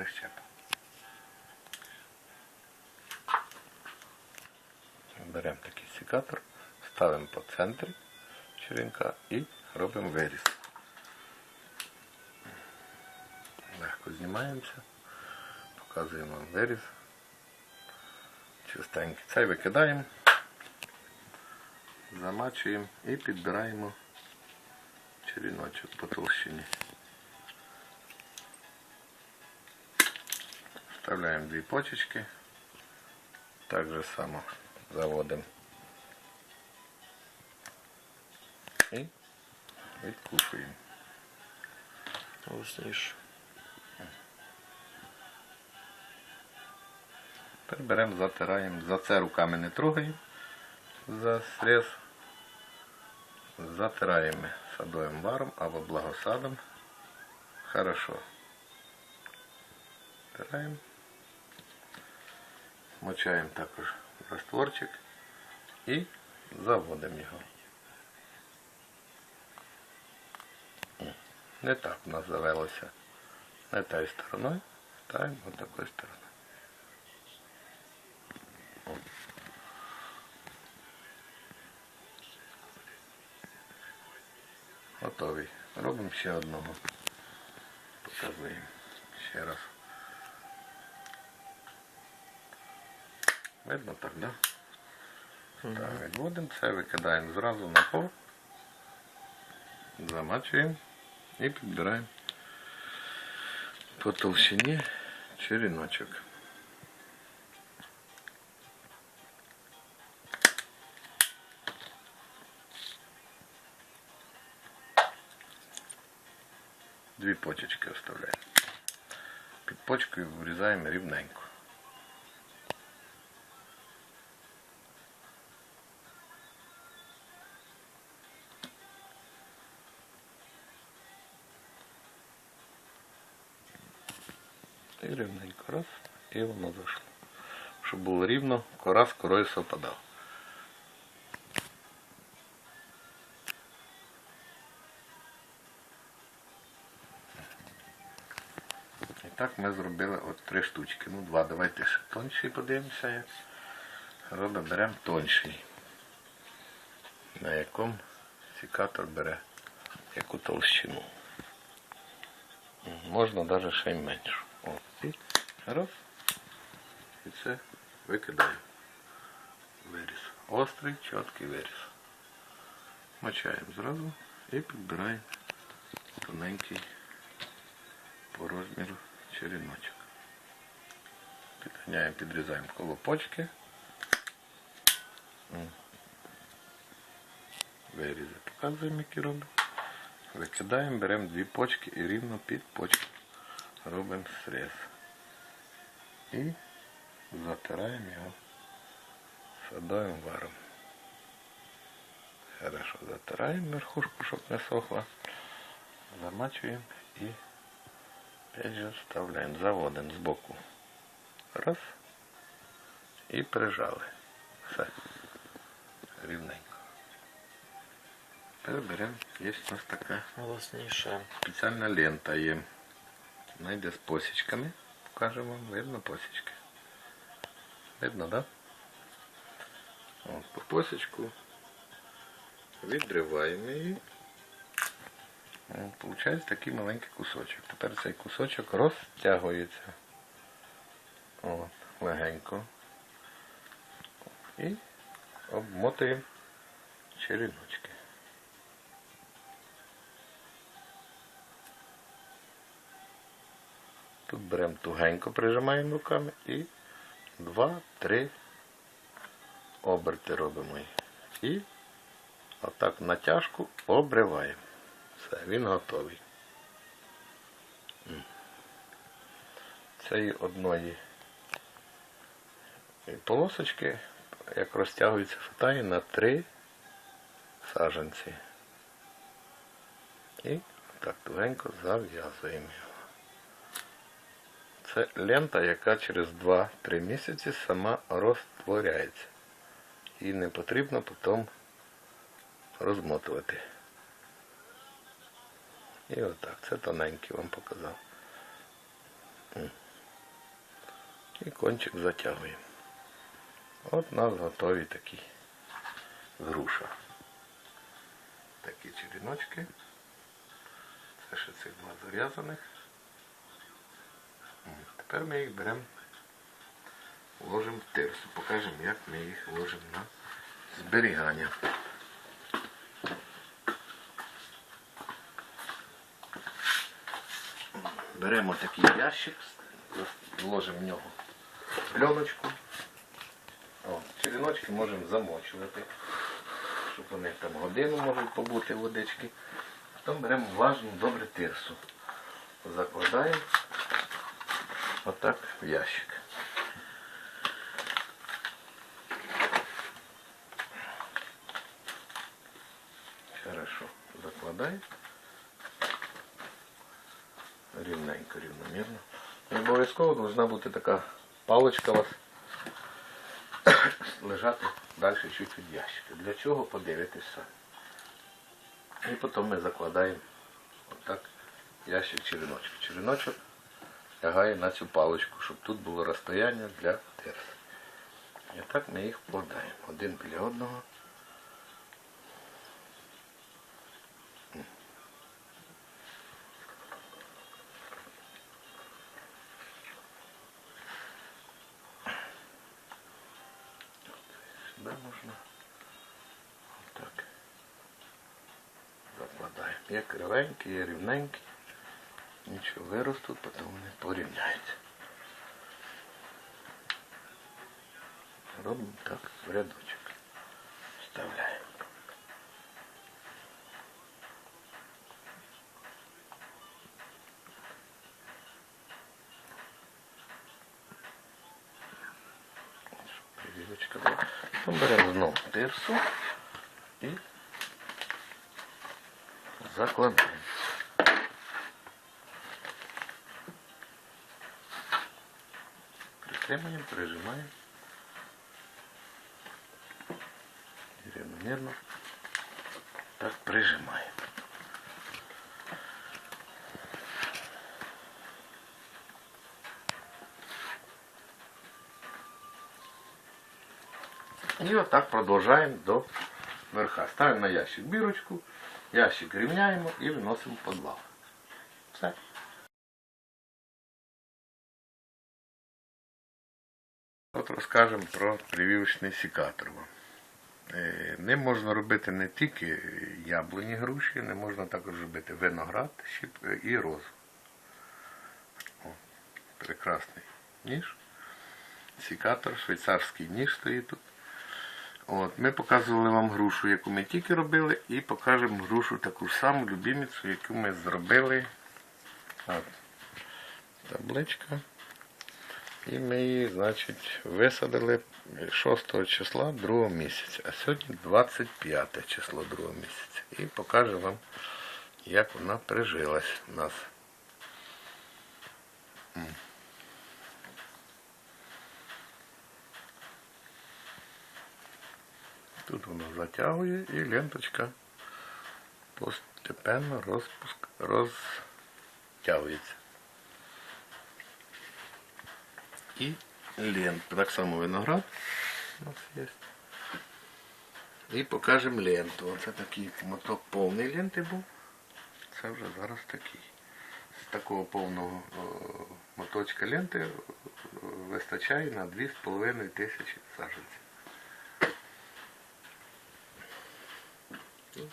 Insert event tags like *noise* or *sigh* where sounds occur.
прищепа. Беремо такий секатор, ставимо по центрі черенка і робимо виріз. Легко знімаємося, показуємо виріз. Чистенький. Цей викидаємо, замачуємо і підбираємо черіночок по толщині. Вставляємо дві почечки. Так же само заводимо. І відкушуємо. Голосніше. Тепер беремо, затираємо. За це руками не трогаємо. За срез. Затираємо садовим варом або благосадом. Хорошо. Втираємо. Мочаємо також растворчик і заводимо його. Не так у нас завелося. Не тією стороною, ставимо ось такою стороною. Готовий. Робимо ще одного. Показуємо ще раз. Видно так, да? Так, відводимо це, викидаємо зразу на пол. Замачуємо і підбираємо по толщині череночок. Дві почечки оставляємо. Під почкою вирізаємо рівненько. І рівненько раз, і воно зайшло. Щоб було рівно, кора з корою совпадала. І так ми зробили от три штучки. Ну, два. Давайте ще тонший подивимося. Як. Робимо, беремо тонший. На якому секатор бере яку толщину. Можна навіть ще й меншу. Раз. І це викидаємо. Виріз. Острий, чіткий виріз. Мочаємо зразу і підбираємо тоненький по розміру череночок. Підганяємо, підрізаємо колопочки. Вирізи показуємо, які робимо. Викидаємо, беремо дві почки і рівно під почки робимо срез. І затираємо його садовим варом. Хорошо затираємо верхушку, щоб не сохла. Замачуємо і опять же вставляємо, заводимо збоку. Раз. І прижали. Все. Рівненько. Тепер беремо, є у нас така спеціальна лента є. Вона йде з посічками. Покажемо вам, видно посічки. Видно, так? Да? От, по посічку відриваємо її. Получається такий маленький кусочок. Тепер цей кусочок розтягується. От, легенько. І обмотуємо череночки. Тут беремо тугенько, прижимаємо руками і два-три оберти робимо. І отак натяжку обриваємо. Все, він готовий. Цієї одної полосочки, як розтягується фатає на три саженці. І так тугенько зав'язуємо. Це лента, яка через 2-3 місяці сама розтворяється. І не потрібно потім розмотувати. І отак. Це тоненький вам показав. І кончик затягуємо. От у нас готові такі груша. Такі черіночки. Це ще цих два зав'язаних. Тепер ми їх беремо, ложимо в тирсу. Покажемо, як ми їх ложимо на зберігання. Беремо такий ящик, вложимо в нього пленочку. О, черіночки можемо замочувати, щоб вони там годину можуть побути водички. Потім беремо влажну добре тирсу. Закладаємо отак в ящик. Хорошо. Закладаємо. Рівненько, рівномірно. Обов'язково повинна бути така паличка у вас *coughs* лежати далі чуть від ящика. Для чого подивитись самі. І потім ми закладаємо отак ящик череночок. Череночок лягає на цю паличку, щоб тут було розстояння для терси. І так ми їх вкладаємо один біля одного. Сюди можна отак. Закладаємо. Є кривенькі, є рівненькі. Нічого виростуть, потім вони порівняються. Робимо так в рядочок. Вставляємо. Прививочка була. Потім беремо знову тирсу і закладаємо. Притримуємо, прижимаємо. І рівномірно так прижимаємо. І отак продовжуємо до верха. Ставимо на ящик бірочку, ящик рівняємо і виносимо в підвал. От розкажемо про прививочний сікатор. вам. Е, Ним можна робити не тільки яблуні груші, не можна також робити виноград і розу. О, прекрасний ніж. Сікатор, швейцарський ніж стоїть тут. От, ми показували вам грушу, яку ми тільки робили, і покажемо грушу таку ж саму любімицю, яку ми зробили. От, табличка. І ми її, значить, висадили 6 числа 2 місяця. А сьогодні 25 число 2 місяця. І покажу вам, як вона прижилась у нас. Тут воно затягує і ленточка постепенно розпуск, розтягується. і ленту. Так само виноград у нас є. І покажемо ленту. Оце такий моток повний ленти був. Це вже зараз такий. З такого повного моточка ленти вистачає на 2,5 тисячі саженців. Ну,